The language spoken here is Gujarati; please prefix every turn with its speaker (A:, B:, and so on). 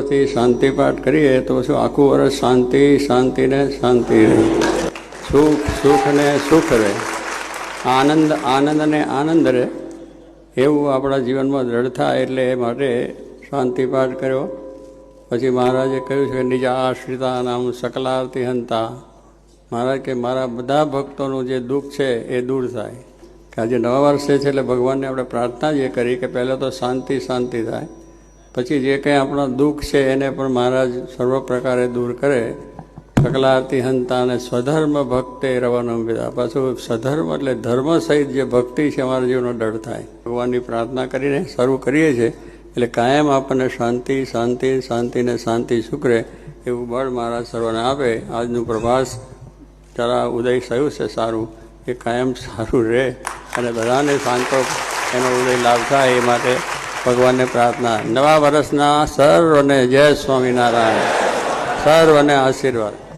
A: થી શાંતિ પાઠ કરીએ તો શું આખું વર્ષ શાંતિ શાંતિ ને શાંતિ રહે. સુખ સુખ ને સુખ રહે. આનંદ આનંદ ને આનંદ રહે. એવું આપણા જીવનમાં દ્રઢ થાય એટલે એ માટે શાંતિ પાઠ કર્યો. પછી મહારાજે કહ્યું છે, નિજ આશ્રિતા નામ સકલાર્થી હંતા મહારાજ કે, મારા બધા ભક્તોનું જે દુઃખ છે એ દૂર થાય. કે આજે નવા વર્ષે છે એટલે ભગવાનને આપણે પ્રાર્થના જે કરી કે પહેલાં તો શાંતિ શાંતિ થાય. પછી જે કંઈ આપણા દુઃખ છે એને પણ મહારાજ સર્વ પ્રકારે દૂર કરે. સકલાર્થી હંતા અને સ્વધર્મ ભક્તે રવાનો વિદા. પાછું સધર્મ એટલે ધર્મ સહિત જે ભક્તિ છે અમારા જીવનનો ડર થાય. ભગવાનની પ્રાર્થના કરીને શરૂ કરીએ છીએ. એટલે કાયમ આપણને શાંતિ શાંતિ શાંતિ ને શાંતિ શુક્રે એવું બળ મહારાજ સર્વને આપે. આજનું પ્રભાસ જરા ઉદય થયું છે સારું. એ કાયમ સારું રહે અને બધાને શાંતો એનો ઉદય લાભ થાય એ માટે ભગવાનને પ્રાર્થના. નવા વર્ષના સર્વને જય સ્વામિનારાયણ. સર્વને આશીર્વાદ.